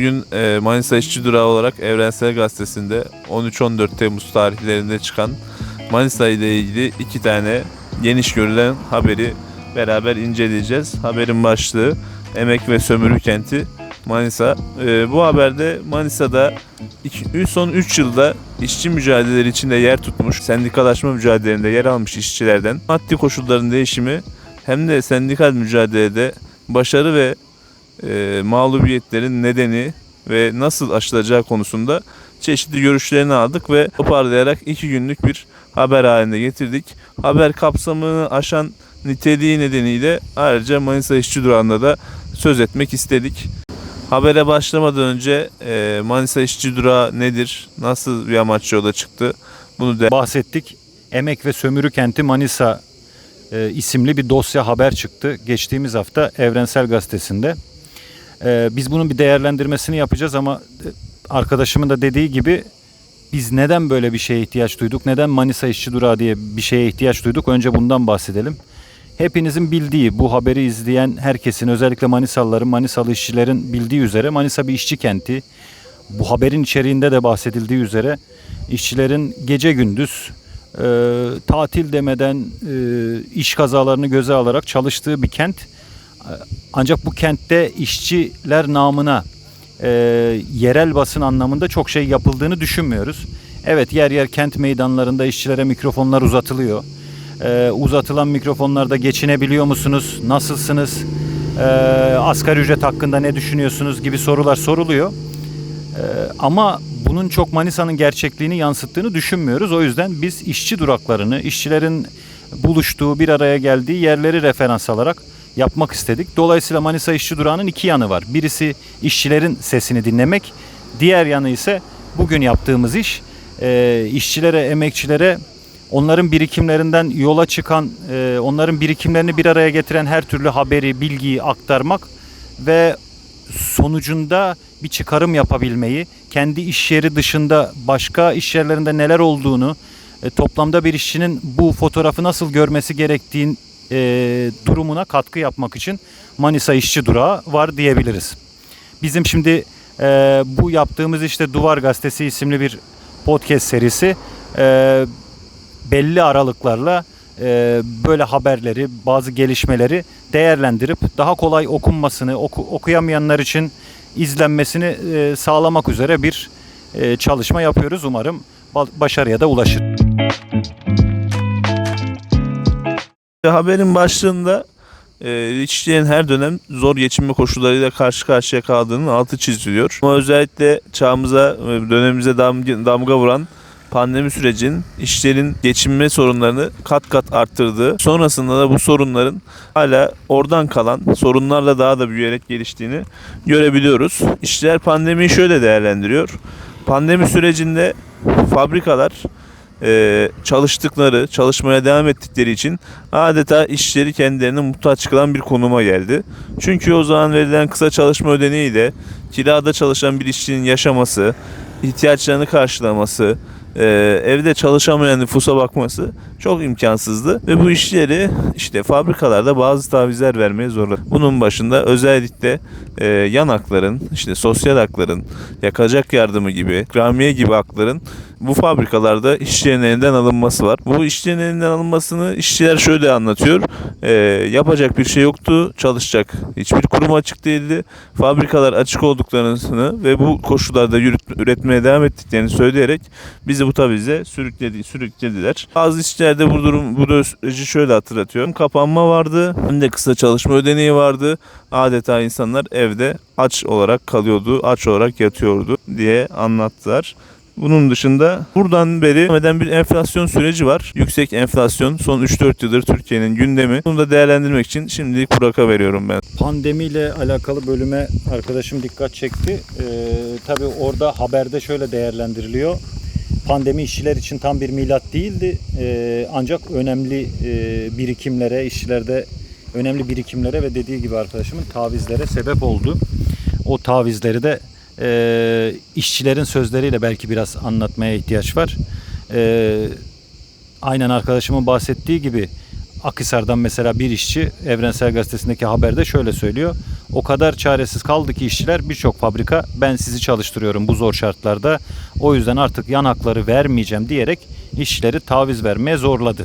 Bugün e, Manisa İşçi Durağı olarak Evrensel Gazetesi'nde 13-14 Temmuz tarihlerinde çıkan Manisa ile ilgili iki tane geniş görülen haberi beraber inceleyeceğiz. Haberin başlığı Emek ve Sömürü Kenti Manisa. E, bu haberde Manisa'da iki, son 3 yılda işçi mücadeleleri içinde yer tutmuş, sendikalaşma mücadelelerinde yer almış işçilerden maddi koşulların değişimi hem de sendikal mücadelede başarı ve e, mağlubiyetlerin nedeni ve nasıl aşılacağı konusunda çeşitli görüşlerini aldık ve toparlayarak iki günlük bir haber halinde getirdik. Haber kapsamını aşan niteliği nedeniyle ayrıca Manisa İşçi Durağı'nda da söz etmek istedik. Habere başlamadan önce e, Manisa İşçi Durağı nedir, nasıl bir amaç yola çıktı bunu de bahsettik. Emek ve Sömürü Kenti Manisa e, isimli bir dosya haber çıktı. Geçtiğimiz hafta Evrensel Gazetesi'nde. E, biz bunun bir değerlendirmesini yapacağız ama e, arkadaşımın da dediği gibi biz neden böyle bir şeye ihtiyaç duyduk? Neden Manisa İşçi Durağı diye bir şeye ihtiyaç duyduk? Önce bundan bahsedelim. Hepinizin bildiği, bu haberi izleyen herkesin, özellikle Manisalıların, Manisalı işçilerin bildiği üzere Manisa bir işçi kenti. Bu haberin içeriğinde de bahsedildiği üzere işçilerin gece gündüz e, tatil demeden e, iş kazalarını göze alarak çalıştığı bir kent. E, Ancak bu kentte işçiler namına e, yerel basın anlamında çok şey yapıldığını düşünmüyoruz. Evet yer yer kent meydanlarında işçilere mikrofonlar uzatılıyor. E, uzatılan mikrofonlarda geçinebiliyor musunuz? Nasılsınız? E, asgari ücret hakkında ne düşünüyorsunuz gibi sorular soruluyor. Ee, ama bunun çok Manisa'nın gerçekliğini yansıttığını düşünmüyoruz. O yüzden biz işçi duraklarını, işçilerin buluştuğu, bir araya geldiği yerleri referans alarak yapmak istedik. Dolayısıyla Manisa İşçi Durağı'nın iki yanı var. Birisi işçilerin sesini dinlemek, diğer yanı ise bugün yaptığımız iş e, işçilere, emekçilere onların birikimlerinden yola çıkan, e, onların birikimlerini bir araya getiren her türlü haberi, bilgiyi aktarmak ve sonucunda bir çıkarım yapabilmeyi, kendi iş yeri dışında başka iş yerlerinde neler olduğunu, e, toplamda bir işçinin bu fotoğrafı nasıl görmesi gerektiğin e, durumuna katkı yapmak için Manisa İşçi Durağı var diyebiliriz. Bizim şimdi e, bu yaptığımız işte Duvar Gazetesi isimli bir podcast serisi e, belli aralıklarla e, böyle haberleri, bazı gelişmeleri değerlendirip daha kolay okunmasını, oku, okuyamayanlar için izlenmesini e, sağlamak üzere bir e, çalışma yapıyoruz. Umarım ba- başarıya da ulaşır. Haberin başlığında e, işçilerin her dönem zor geçinme koşullarıyla karşı karşıya kaldığının altı çiziliyor. Ama özellikle çağımıza, e, dönemimize damga, damga vuran pandemi sürecinin işçilerin geçinme sorunlarını kat kat arttırdığı, sonrasında da bu sorunların hala oradan kalan sorunlarla daha da büyüyerek geliştiğini görebiliyoruz. İşçiler pandemiyi şöyle değerlendiriyor. Pandemi sürecinde fabrikalar e, çalıştıkları, çalışmaya devam ettikleri için adeta işçileri kendilerine muhtaç kılan bir konuma geldi. Çünkü o zaman verilen kısa çalışma ödeneğiyle kirada çalışan bir işçinin yaşaması, ihtiyaçlarını karşılaması, e, evde çalışamayan nüfusa bakması çok imkansızdı ve bu işçileri işte fabrikalarda bazı tavizler vermeye zorladı. Bunun başında özellikle e, yan hakların, işte sosyal hakların, yakacak yardımı gibi, ikramiye gibi hakların bu fabrikalarda işçilerin elinden alınması var. Bu işçilerin elinden alınmasını işçiler şöyle anlatıyor. E, yapacak bir şey yoktu, çalışacak hiçbir kurum açık değildi. Fabrikalar açık olduklarını ve bu koşullarda yürüt, üretmeye devam ettiklerini söyleyerek bizi bu tavize sürükledi, sürüklediler. Bazı işçilerde bu durum bu süreci şöyle hatırlatıyor. Kapanma vardı hem de kısa çalışma ödeneği vardı. Adeta insanlar evde aç olarak kalıyordu, aç olarak yatıyordu diye anlattılar. Bunun dışında buradan beri eden bir enflasyon süreci var. Yüksek enflasyon son 3-4 yıldır Türkiye'nin gündemi. Bunu da değerlendirmek için şimdilik Burak'a veriyorum ben. Pandemiyle alakalı bölüme arkadaşım dikkat çekti. Ee, tabii orada haberde şöyle değerlendiriliyor. Pandemi işçiler için tam bir milat değildi. Ee, ancak önemli e, birikimlere, işçilerde önemli birikimlere ve dediği gibi arkadaşımın tavizlere sebep oldu. O tavizleri de e, işçilerin sözleriyle belki biraz anlatmaya ihtiyaç var. E, aynen arkadaşımın bahsettiği gibi Akhisar'dan mesela bir işçi Evrensel Gazetesi'ndeki haberde şöyle söylüyor. O kadar çaresiz kaldı ki işçiler birçok fabrika ben sizi çalıştırıyorum bu zor şartlarda. O yüzden artık yan hakları vermeyeceğim diyerek işçileri taviz vermeye zorladı.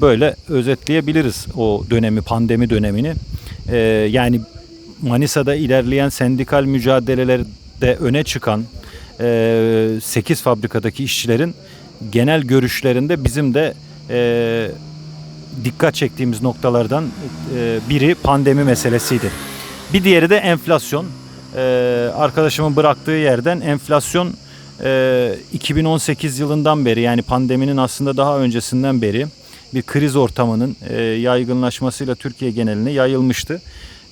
Böyle özetleyebiliriz o dönemi, pandemi dönemini. Ee, yani Manisa'da ilerleyen sendikal mücadelelerde öne çıkan 8 fabrikadaki işçilerin genel görüşlerinde bizim de e, dikkat çektiğimiz noktalardan e, biri pandemi meselesiydi. Bir diğeri de enflasyon. E, arkadaşımın bıraktığı yerden enflasyon e, 2018 yılından beri yani pandeminin aslında daha öncesinden beri bir kriz ortamının e, yaygınlaşmasıyla Türkiye geneline yayılmıştı.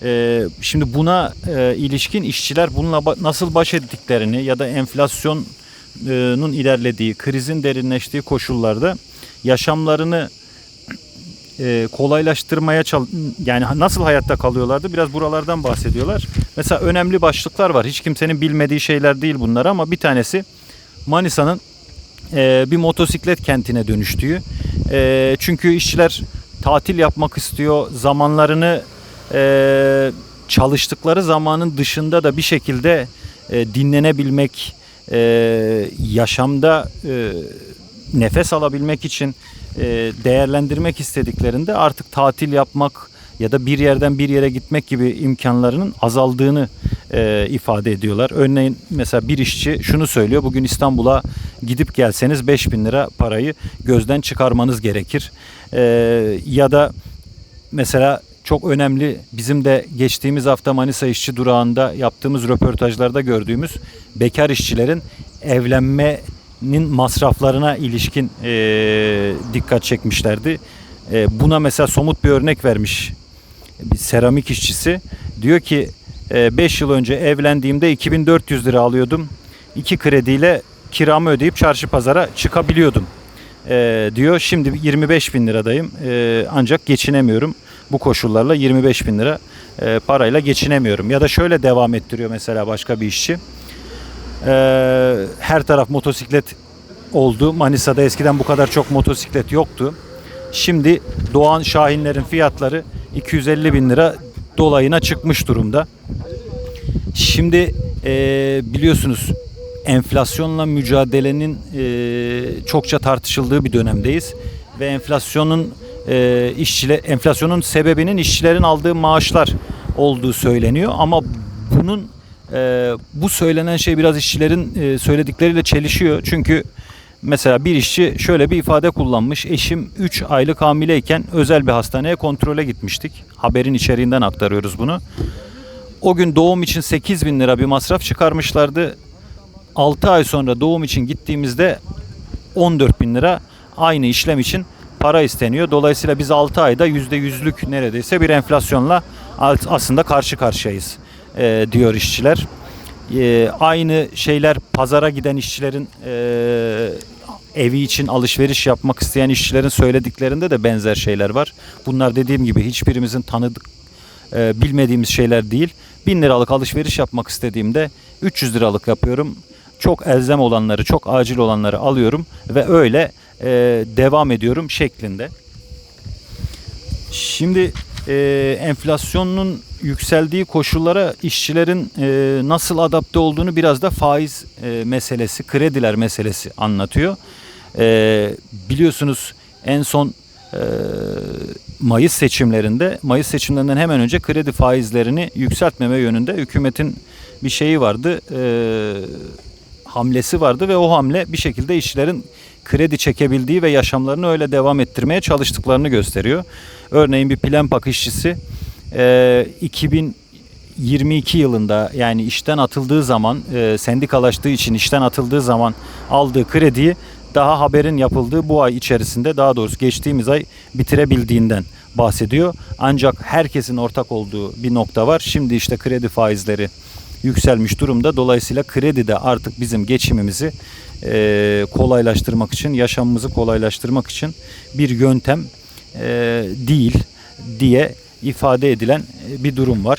E, şimdi buna e, ilişkin işçiler bununla ba- nasıl baş ettiklerini ya da enflasyonun ilerlediği, krizin derinleştiği koşullarda yaşamlarını e, kolaylaştırmaya yani nasıl hayatta kalıyorlardı biraz buralardan bahsediyorlar. Mesela önemli başlıklar var. Hiç kimsenin bilmediği şeyler değil bunlar ama bir tanesi Manisa'nın e, bir motosiklet kentine dönüştüğü. E, çünkü işçiler tatil yapmak istiyor. Zamanlarını e, çalıştıkları zamanın dışında da bir şekilde e, dinlenebilmek, e, yaşamda nefes alabilmek için değerlendirmek istediklerinde artık tatil yapmak ya da bir yerden bir yere gitmek gibi imkanlarının azaldığını e, ifade ediyorlar. Örneğin mesela bir işçi şunu söylüyor. Bugün İstanbul'a gidip gelseniz 5000 lira parayı gözden çıkarmanız gerekir. E, ya da mesela çok önemli bizim de geçtiğimiz hafta Manisa işçi durağında yaptığımız röportajlarda gördüğümüz bekar işçilerin evlenmenin masraflarına ilişkin e, dikkat çekmişlerdi. E, buna mesela somut bir örnek vermiş bir seramik işçisi. Diyor ki 5 yıl önce evlendiğimde 2400 lira alıyordum. İki krediyle kiramı ödeyip çarşı pazara çıkabiliyordum. E, diyor şimdi 25 bin liradayım e, ancak geçinemiyorum bu koşullarla 25 bin lira e, parayla geçinemiyorum. Ya da şöyle devam ettiriyor mesela başka bir işçi. E, her taraf motosiklet oldu. Manisa'da eskiden bu kadar çok motosiklet yoktu. Şimdi Doğan Şahinlerin fiyatları 250 bin lira dolayına çıkmış durumda. Şimdi e, biliyorsunuz enflasyonla mücadelenin e, çokça tartışıldığı bir dönemdeyiz. Ve enflasyonun e, işçile enflasyonun sebebinin işçilerin aldığı maaşlar olduğu söyleniyor. Ama bunun e, bu söylenen şey biraz işçilerin e, söyledikleriyle çelişiyor. Çünkü mesela bir işçi şöyle bir ifade kullanmış. Eşim 3 aylık hamileyken özel bir hastaneye kontrole gitmiştik. Haberin içeriğinden aktarıyoruz bunu. O gün doğum için 8 bin lira bir masraf çıkarmışlardı 6 ay sonra doğum için gittiğimizde 14 bin lira aynı işlem için para isteniyor. Dolayısıyla biz 6 ayda %100'lük neredeyse bir enflasyonla aslında karşı karşıyayız e, diyor işçiler. E, aynı şeyler pazara giden işçilerin e, evi için alışveriş yapmak isteyen işçilerin söylediklerinde de benzer şeyler var. Bunlar dediğim gibi hiçbirimizin tanıdık e, bilmediğimiz şeyler değil. 1000 liralık alışveriş yapmak istediğimde 300 liralık yapıyorum. Çok elzem olanları, çok acil olanları alıyorum ve öyle e, devam ediyorum şeklinde. Şimdi e, enflasyonun yükseldiği koşullara işçilerin e, nasıl adapte olduğunu biraz da faiz e, meselesi, krediler meselesi anlatıyor. E, biliyorsunuz en son e, Mayıs seçimlerinde, Mayıs seçimlerinden hemen önce kredi faizlerini yükseltmeme yönünde hükümetin bir şeyi vardı, e, hamlesi vardı ve o hamle bir şekilde işçilerin kredi çekebildiği ve yaşamlarını öyle devam ettirmeye çalıştıklarını gösteriyor. Örneğin bir Plempak işçisi e, 2022 yılında yani işten atıldığı zaman e, sendikalaştığı için işten atıldığı zaman aldığı krediyi daha haberin yapıldığı bu ay içerisinde daha doğrusu geçtiğimiz ay bitirebildiğinden bahsediyor. Ancak herkesin ortak olduğu bir nokta var. Şimdi işte kredi faizleri yükselmiş durumda. Dolayısıyla kredi de artık bizim geçimimizi e, kolaylaştırmak için, yaşamımızı kolaylaştırmak için bir yöntem e, değil diye ifade edilen e, bir durum var.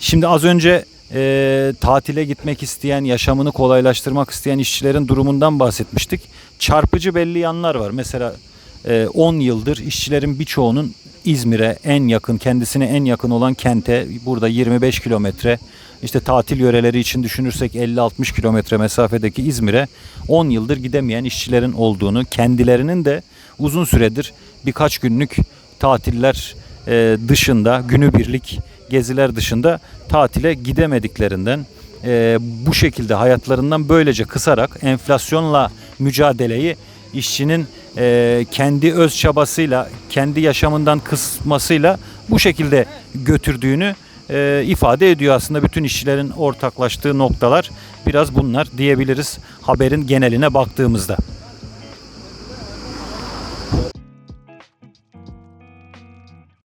Şimdi az önce e, tatile gitmek isteyen, yaşamını kolaylaştırmak isteyen işçilerin durumundan bahsetmiştik. Çarpıcı belli yanlar var. Mesela e, 10 yıldır işçilerin birçoğunun İzmir'e en yakın, kendisine en yakın olan kente burada 25 kilometre. İşte tatil yöreleri için düşünürsek 50-60 kilometre mesafedeki İzmir'e 10 yıldır gidemeyen işçilerin olduğunu, kendilerinin de uzun süredir birkaç günlük tatiller e, dışında, günübirlik geziler dışında tatile gidemediklerinden e, bu şekilde hayatlarından böylece kısarak enflasyonla mücadeleyi işçinin e, kendi öz çabasıyla, kendi yaşamından kısmasıyla bu şekilde götürdüğünü e, ifade ediyor aslında bütün işçilerin ortaklaştığı noktalar biraz bunlar diyebiliriz haberin geneline baktığımızda.